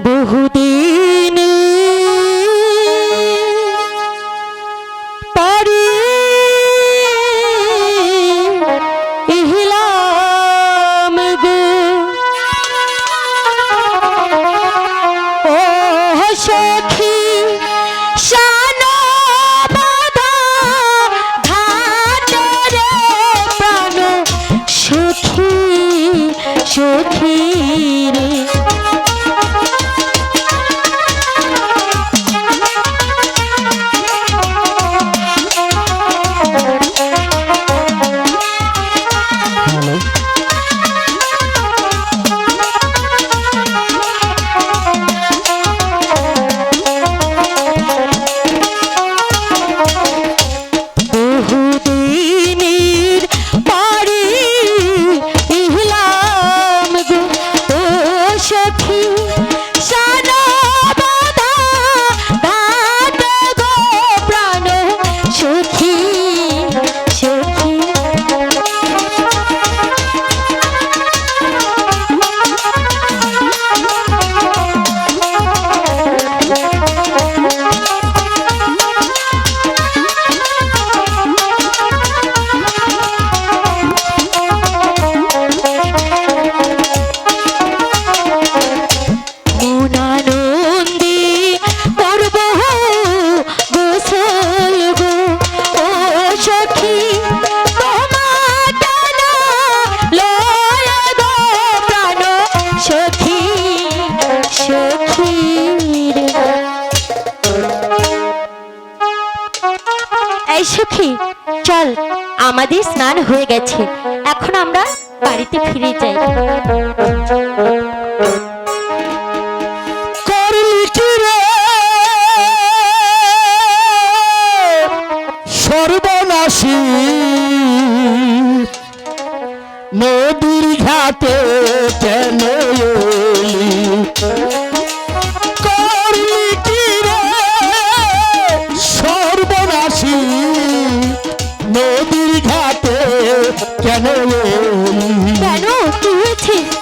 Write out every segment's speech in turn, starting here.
বহুদিন আমাদের স্নান হয়ে গেছে। এখন আমরা বাড়িতে ফিরে যাই। কেন কি হয়েছে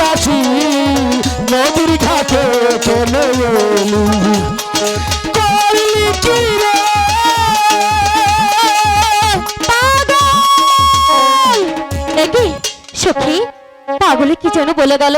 নাচি নদীর ঘাটে চলে এলি। সখী পাগলে কি যেন বলে গেল?